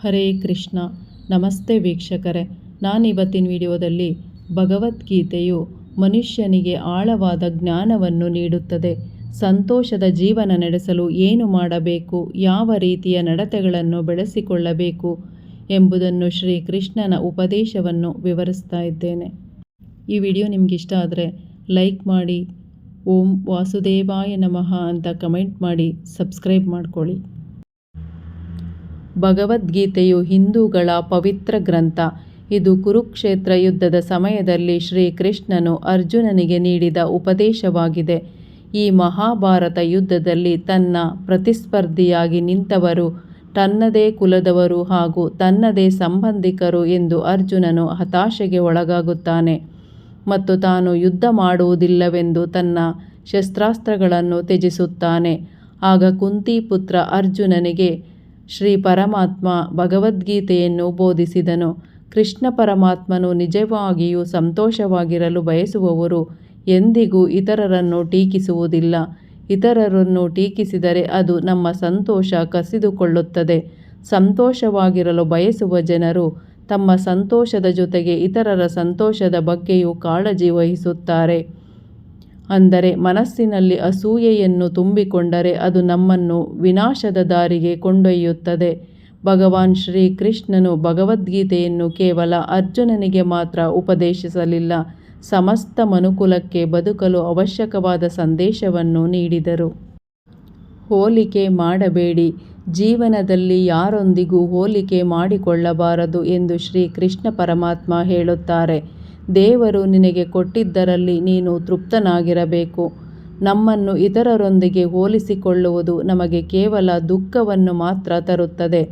ಹರೇ ಕೃಷ್ಣ. ನಮಸ್ತೆ ವೀಕ್ಷಕರೇ. ನಾನಿವತ್ತಿನ ವಿಡಿಯೋದಲ್ಲಿ ಭಗವದ್ಗೀತೆಯು ಮನುಷ್ಯನಿಗೆ ಆಳವಾದ ಜ್ಞಾನವನ್ನು ನೀಡುತ್ತದೆ. ಸಂತೋಷದ ಜೀವನ ನಡೆಸಲು ಏನು ಮಾಡಬೇಕು? ಯಾವ ರೀತಿಯ ನಡತೆಗಳನ್ನು ಬೆಳೆಸಿಕೊಳ್ಳಬೇಕು? ಎಂಬುದನ್ನು ಶ್ರೀ ಕೃಷ್ಣನ ಉಪದೇಶವನ್ನು ವಿವರಿಸ್ತಾ ಇದ್ದೇನೆ. ಈ ವಿಡಿಯೋ ನಿಮಗಿಷ್ಟ ಆದರೆ ಲೈಕ್ ಮಾಡಿ, ಓಂ ವಾಸುದೇವಾಯ ನಮಃ ಅಂತ ಕಮೆಂಟ್ ಮಾಡಿ, ಸಬ್ಸ್ಕ್ರೈಬ್ ಮಾಡ್ಕೊಳ್ಳಿ. ಭಗವದ್ಗೀತೆಯು ಹಿಂದೂಗಳ ಪವಿತ್ರ ಗ್ರಂಥ. ಇದು ಕುರುಕ್ಷೇತ್ರ ಯುದ್ಧದ ಸಮಯದಲ್ಲಿ ಶ್ರೀಕೃಷ್ಣನು ಅರ್ಜುನನಿಗೆ ನೀಡಿದ ಉಪದೇಶವಾಗಿದೆ. ಈ ಮಹಾಭಾರತ ಯುದ್ಧದಲ್ಲಿ ತನ್ನ ಪ್ರತಿಸ್ಪರ್ಧಿಯಾಗಿ ನಿಂತವರು, ತನ್ನದೇ ಕುಲದವರು ಹಾಗೂ ತನ್ನದೇ ಸಂಬಂಧಿಕರು ಎಂದು ಅರ್ಜುನನು ಹತಾಶೆಗೆ ಒಳಗಾಗುತ್ತಾನೆ. ಮತ್ತು ತಾನು ಯುದ್ಧ ಮಾಡುವುದಿಲ್ಲವೆಂದು ತನ್ನ ಶಸ್ತ್ರಾಸ್ತ್ರಗಳನ್ನು ತ್ಯಜಿಸುತ್ತಾನೆ. ಆಗ ಕುಂತಿ ಪುತ್ರ ಅರ್ಜುನನಿಗೆ ಶ್ರೀ ಪರಮಾತ್ಮ ಭಗವದ್ಗೀತೆಯನ್ನು ಬೋಧಿಸಿದನು. ಕೃಷ್ಣ ಪರಮಾತ್ಮನು ನಿಜವಾಗಿಯೂ ಸಂತೋಷವಾಗಿರಲು ಬಯಸುವವರು ಎಂದಿಗೂ ಇತರರನ್ನು ಟೀಕಿಸುವುದಿಲ್ಲ. ಇತರರನ್ನು ಟೀಕಿಸಿದರೆ ಅದು ನಮ್ಮ ಸಂತೋಷ ಕಸಿದುಕೊಳ್ಳುತ್ತದೆ. ಸಂತೋಷವಾಗಿರಲು ಬಯಸುವ ಜನರು ತಮ್ಮ ಸಂತೋಷದ ಜೊತೆಗೆ ಇತರರ ಸಂತೋಷದ ಬಗ್ಗೆಯೂ ಕಾಳಜಿ ವಹಿಸುತ್ತಾರೆ. ಅಂದರೆ ಮನಸ್ಸಿನಲ್ಲಿ ಅಸೂಯೆಯನ್ನು ತುಂಬಿಕೊಂಡರೆ ಅದು ನಮ್ಮನ್ನು ವಿನಾಶದ ದಾರಿಗೆ ಕೊಂಡೊಯ್ಯುತ್ತದೆ. ಭಗವಾನ್ ಶ್ರೀ ಕೃಷ್ಣನು ಭಗವದ್ಗೀತೆಯನ್ನು ಕೇವಲ ಅರ್ಜುನನಿಗೆ ಮಾತ್ರ ಉಪದೇಶಿಸಲಿಲ್ಲ, ಸಮಸ್ತ ಮನುಕುಲಕ್ಕೆ ಬದುಕಲು ಅವಶ್ಯಕವಾದ ಸಂದೇಶವನ್ನು ನೀಡಿದರು. ಹೋಲಿಕೆ ಮಾಡಬೇಡಿ, ಜೀವನದಲ್ಲಿ ಯಾರೊಂದಿಗೂ ಹೋಲಿಕೆ ಮಾಡಿಕೊಳ್ಳಬಾರದು ಎಂದು ಶ್ರೀ ಕೃಷ್ಣ ಪರಮಾತ್ಮ ಹೇಳುತ್ತಾರೆ. ದೇವರು ನಿನಗೆ ಕೊಟ್ಟಿದ್ದರಲ್ಲಿ ನೀನು ತೃಪ್ತನಾಗಿರಬೇಕು. ನಮ್ಮನ್ನು ಇತರರೊಂದಿಗೆ ಹೋಲಿಸಿಕೊಳ್ಳುವುದು ನಮಗೆ ಕೇವಲ ದುಃಖವನ್ನು ಮಾತ್ರ ತರುತ್ತದೆ.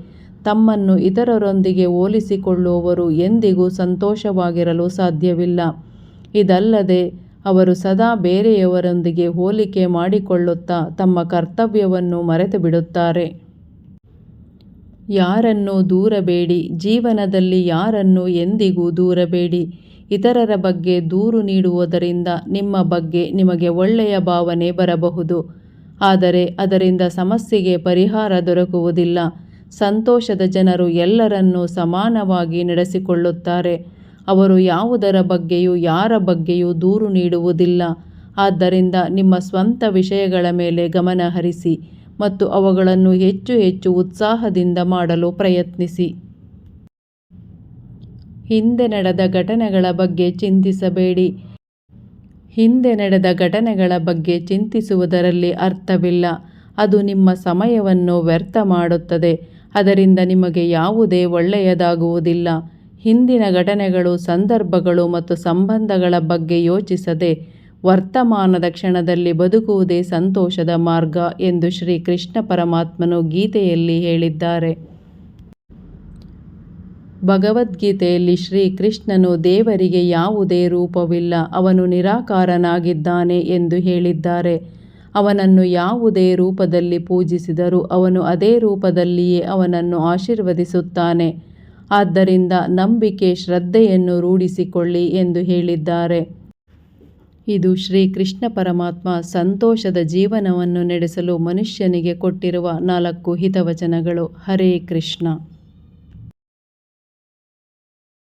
ತಮ್ಮನ್ನು ಇತರರೊಂದಿಗೆ ಹೋಲಿಸಿಕೊಳ್ಳುವವರು ಎಂದಿಗೂ ಸಂತೋಷವಾಗಿರಲು ಸಾಧ್ಯವಿಲ್ಲ. ಇದಲ್ಲದೆ ಅವರು ಸದಾ ಬೇರೆಯವರೊಂದಿಗೆ ಹೋಲಿಕೆ ಮಾಡಿಕೊಳ್ಳುತ್ತಾ ತಮ್ಮ ಕರ್ತವ್ಯವನ್ನು ಮರೆತು ಬಿಡುತ್ತಾರೆ ಯಾರನ್ನು ದೂರಬೇಡಿ. ಜೀವನದಲ್ಲಿ ಯಾರನ್ನು ಎಂದಿಗೂ ದೂರಬೇಡಿ. ಇತರರ ಬಗ್ಗೆ ದೂರು ನೀಡುವುದರಿಂದ ನಿಮ್ಮ ಬಗ್ಗೆ ನಿಮಗೆ ಒಳ್ಳೆಯ ಭಾವನೆ ಬರಬಹುದು. ಆದರೆ ಅದರಿಂದ ಸಮಸ್ಯೆಗೆ ಪರಿಹಾರ ದೊರಕುವುದಿಲ್ಲ. ಸಂತೋಷದ ಜನರು ಎಲ್ಲರನ್ನೂ ಸಮಾನವಾಗಿ ನಡೆಸಿಕೊಳ್ಳುತ್ತಾರೆ. ಅವರು ಯಾವುದರ ಬಗ್ಗೆಯೂ ಯಾರ ಬಗ್ಗೆಯೂ ದೂರು ನೀಡುವುದಿಲ್ಲ. ಆದ್ದರಿಂದ ನಿಮ್ಮ ಸ್ವಂತ ವಿಷಯಗಳ ಮೇಲೆ ಗಮನ ಹರಿಸಿ ಮತ್ತು ಅವುಗಳನ್ನು ಹೆಚ್ಚು ಹೆಚ್ಚು ಉತ್ಸಾಹದಿಂದ ಮಾಡಲು ಪ್ರಯತ್ನಿಸಿ. ಹಿಂದೆ ನಡೆದ ಘಟನೆಗಳ ಬಗ್ಗೆ ಚಿಂತಿಸಬೇಡಿ. ಹಿಂದೆ ನಡೆದ ಘಟನೆಗಳ ಬಗ್ಗೆ ಚಿಂತಿಸುವುದರಲ್ಲಿ ಅರ್ಥವಿಲ್ಲ. ಅದು ನಿಮ್ಮ ಸಮಯವನ್ನು ವ್ಯರ್ಥ ಮಾಡುತ್ತದೆ. ಅದರಿಂದ ನಿಮಗೆ ಯಾವುದೇ ಒಳ್ಳೆಯದಾಗುವುದಿಲ್ಲ. ಹಿಂದಿನ ಘಟನೆಗಳು ಸಂದರ್ಭಗಳು ಮತ್ತು ಸಂಬಂಧಗಳ ಬಗ್ಗೆ ಯೋಚಿಸದೆ ವರ್ತಮಾನದ ಕ್ಷಣದಲ್ಲಿ ಬದುಕುವುದೇ ಸಂತೋಷದ ಮಾರ್ಗ ಎಂದು ಶ್ರೀ ಕೃಷ್ಣ ಪರಮಾತ್ಮನು ಗೀತೆಯಲ್ಲಿ ಹೇಳಿದ್ದಾರೆ. ಭಗವದ್ಗೀತೆಯಲ್ಲಿ ಶ್ರೀ ಕೃಷ್ಣನು ದೇವರಿಗೆ ಯಾವುದೇ ರೂಪವಿಲ್ಲ. ಅವನು ನಿರಾಕಾರನಾಗಿದ್ದಾನೆ ಎಂದು ಹೇಳಿದ್ದಾರೆ. ಅವನನ್ನು ಯಾವುದೇ ರೂಪದಲ್ಲಿ ಪೂಜಿಸಿದರೂ ಅವನು ಅದೇ ರೂಪದಲ್ಲಿಯೇ ಅವನನ್ನು ಆಶೀರ್ವದಿಸುತ್ತಾನೆ. ಆದ್ದರಿಂದ ನಂಬಿಕೆ, ಶ್ರದ್ಧೆಯನ್ನು ರೂಢಿಸಿಕೊಳ್ಳಿ ಎಂದು ಹೇಳಿದ್ದಾರೆ. ಇದು ಶ್ರೀ ಕೃಷ್ಣ ಪರಮಾತ್ಮ ಸಂತೋಷದ ಜೀವನವನ್ನು ನಡೆಸಲು ಮನುಷ್ಯನಿಗೆ ಕೊಟ್ಟಿರುವ ನಾಲ್ಕು ಹಿತವಚನಗಳು. ಹರೇ ಕೃಷ್ಣ.